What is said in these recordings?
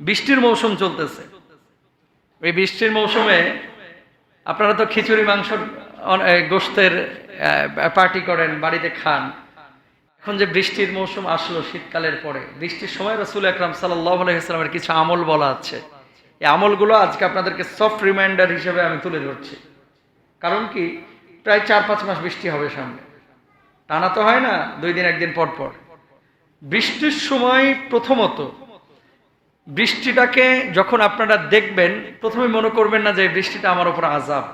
বৃষ্টির মৌসুম চলতেছে। এই বৃষ্টির মৌসুমে আপনারা তো খিচুড়ি, মাংস গোস্তের পার্টি করেন, বাড়িতে খান। এখন যে বৃষ্টির মৌসুম আসলো শীতকালের পরে, বৃষ্টির সময় রসুল আকরাম সাল্লাহ কিছু আমল বলা আছে। এই আমলগুলো আজকে আপনাদেরকে সফট রিমাইন্ডার হিসেবে আমি তুলে ধরছি। কারণ কি? প্রায় চার, পাঁচ মাস বৃষ্টি হবে সামনে। টানা তো হয় না, দুই দিন, একদিন পর পর। বৃষ্টির সময় প্রথমত বৃষ্টিটাকে যখন আপনারা দেখবেন, প্রথমে মনে করবেন না যে বৃষ্টিটা আমার উপর আজাব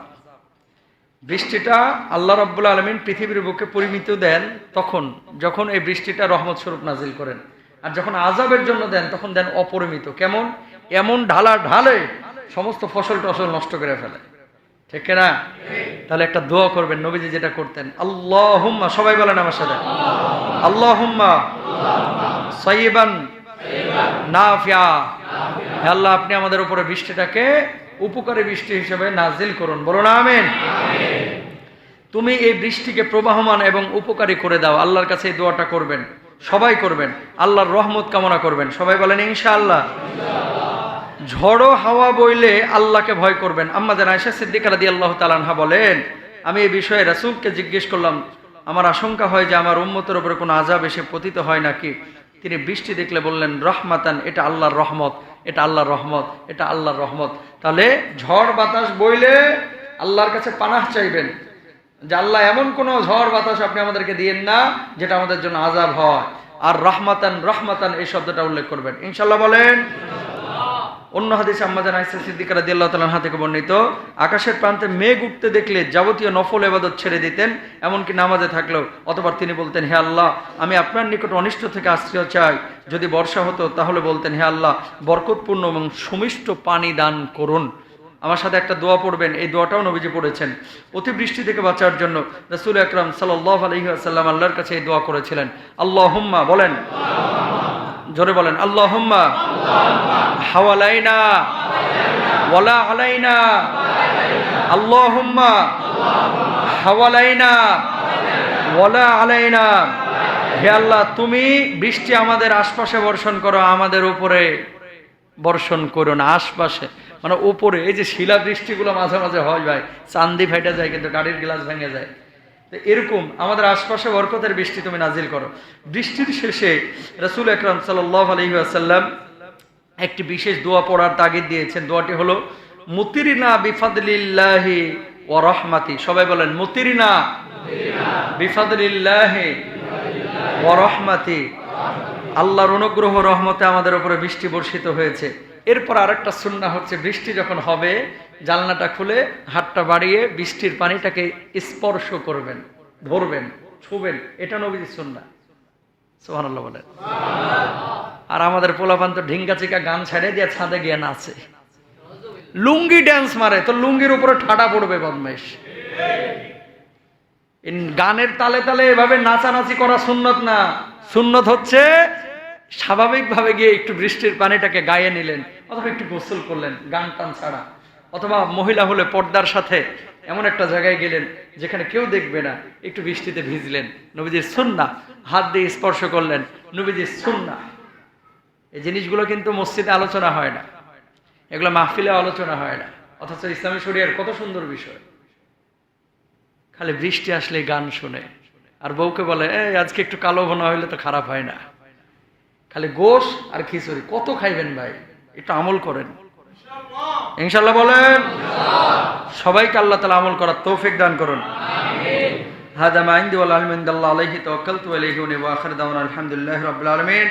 বৃষ্টিটা আল্লাহ রব্বুল আলমিন পৃথিবীর বুকে পরিমিত দেন তখন, যখন এই বৃষ্টিটা রহমত স্বরূপ নাজিল করেন। আর যখন আজাবের জন্য দেন, তখন দেন অপরিমিত। কেমন? এমন ঢালা ঢালে সমস্ত ফসল টসল নষ্ট করে ফেলে। ঠিক না তাহলে একটা দোয়া করবেন, নবীজি যেটা করতেন আল্লাহ সবাই বলেন আমার সাথে আল্লাহ সাইবান নাফিয়া। আল্লাহ, আপনি আমাদের উপরে বৃষ্টিটাকে উপকারী বৃষ্টি হিসেবে নাজিল করুন। বলুন আমেন। তুমি এই বৃষ্টিকে প্রবাহমান এবং উপকারী করে দাও। আল্লাহর কাছে এই দোয়াটা করবেন। সবাই করবেন। আল্লাহর রহমত কামনা করবেন। সবাই বলেন ইনশাআল্লাহ। ঝড়ো হাওয়া বইলে আল্লাহকে ভয় করবেন। আম্মাদের আয়সা সিদ্দিকা রাদি আল্লাহ তালানহা বলেন, আমি এই বিষয়ে রাসূলকে জিজ্ঞেস করলাম, আমার আশঙ্কা হয় যে আমার উম্মতের উপরে কোনো আজাব এসে পতিত হয় নাকি? তিনি বৃষ্টি দেখলে বললেন, রহমাতান, এটা আল্লাহর রহমত, এটা আল্লাহর রহমত, এটা আল্লাহর রহমত। তাহলে ঝড় বাতাস বইলে আল্লাহর কাছে পানাহ চাইবেন যে আল্লাহ, এমন কোনো ঝড় বাতাস আপনি আমাদেরকে দিয়েন না যেটা আমাদের জন্য আজাব হয়। আর রহমাতান রহমাতান এই শব্দটা উল্লেখ করবেন। ইনশাল্লাহ বলেন অন্য হাদিস আম্মাজান আইসা সিদ্দিকা রাদিয়াল্লাহু তাআলা হাতে বর্ণিত, আকাশের প্রান্তে মেঘ উঠতে দেখলে যাবতীয় নফল এবাদত ছেড়ে দিতেন, এমনকি নামাজে থাকলেও। অতবার তিনি বলতেন, হে আল্লাহ, আমি আপনার নিকট অনিষ্ট থেকে আশ্রয় চাই। যদি বর্ষা হতো, তাহলে বলতেন, হে আল্লাহ, বরকতপূর্ণ এবং সুমিষ্ট পানি দান করুন। আমার সাথে একটা দোয়া পড়বেন, এই দোয়াটাও নবীজি পড়েছেন। অতিবৃষ্টি থেকে বাঁচার জন্য রসুল আকরাম সাল্লাহ আলহি আসাল্লাম আল্লাহর কাছে এই দোয়া করেছিলেন। আল্লাহ হুম্মা বলেন জোরে বলেন আল্লাহ হুম্মা হাওয়ালাইনা ওয়ালা আলাইনা আল্লাহ হুম্মা হাওয়ালাইনা ওয়ালা আলাইনা। হে আল্লাহ, তুমি বৃষ্টি আমাদের আশপাশে বর্ষণ করো, আমাদের উপরে বর্ষণ করো না, আশপাশে। মানে উপরে, এই যে শিলা বৃষ্টিগুলো মাঝে মাঝে হয় ভাই, চান্দি ফেটে যায় কিন্তু গাড়ির গ্লাস ভেঙে যায়। এরকম আমাদের আশপাশে বরকতের বৃষ্টি তুমি নাজিল করো। বৃষ্টির শেষে রসুল আকরাম সাল্লাহ আলহি আসাল্লাম একটি বিশেষ দোয়া পড়ার তাগিদ দিয়েছেন। দোয়াটি হলো, মুতিরিনা বিফাদলিল্লাহি ও রহমাতি। সবাই বলেন, মুতিরিনা বিফাদলিল্লাহি ও রহমাতি। আল্লাহর অনুগ্রহ রহমতে আমাদের উপরে বৃষ্টি বর্ষিত হয়েছে। এরপর আরেকটা সুন্না হচ্ছে, বৃষ্টি যখন হবে, জানলাটা খুলে হাতটা বাড়িয়ে বৃষ্টির পানিটাকে স্পর্শ করবেন, ধরবেন, ছুবেন। এটা নবীজির সুন্না সোহানাল্লাহ বলেন। আর আমাদের পোলাপান তো ঢিঙ্গা চিকা গান ছেড়ে দিয়ে ছাদে গিয়ে নাচে। লুঙ্গি ড্যান্স মারে, তো লুঙ্গির উপরে ঠাডা পড়বে বদমেশ গানের তালে তালে এভাবে নাচানাচি করা সুন্নত না। সুন্নত হচ্ছে স্বাভাবিকভাবে গিয়ে একটু বৃষ্টির পানিটাকে গায়ে নিলেন, অথবা একটু গোসল করলেন, গান টান ছাড়া। অথবা মহিলা হলে পর্দার সাথে এমন একটা জায়গায় গেলেন, যেখানে কেউ দেখবে না, একটু বৃষ্টিতে ভিজলেন। নবীজির সুন্না হাত দিয়ে স্পর্শ করলেন, নবীজির সুন্না এই জিনিসগুলো কিন্তু মসজিদে আলোচনা হয় না। এগুলো মাহফিলে আলোচনা হয় না। অথচ ইসলামী শরিয়ার কত সুন্দর বিষয়। খালি বৃষ্টি আসলে গান শুনে। আর বউকে বলে, এই, আজকে একটু কালো ঘন হইলে তো খারাপ হয় না। খালি গোশ আর খিচুড়ি কত খাইবেন ভাই একটু আমল করেন ইনশাল্লাহ বলেন সবাইকে আল্লাহ তালা আমল করার তৌফিক দান করুন هذا ما عندي والعلم عند الله عليه توكلت وإليه ونبي وآخر دعوانا الحمد لله رب العالمين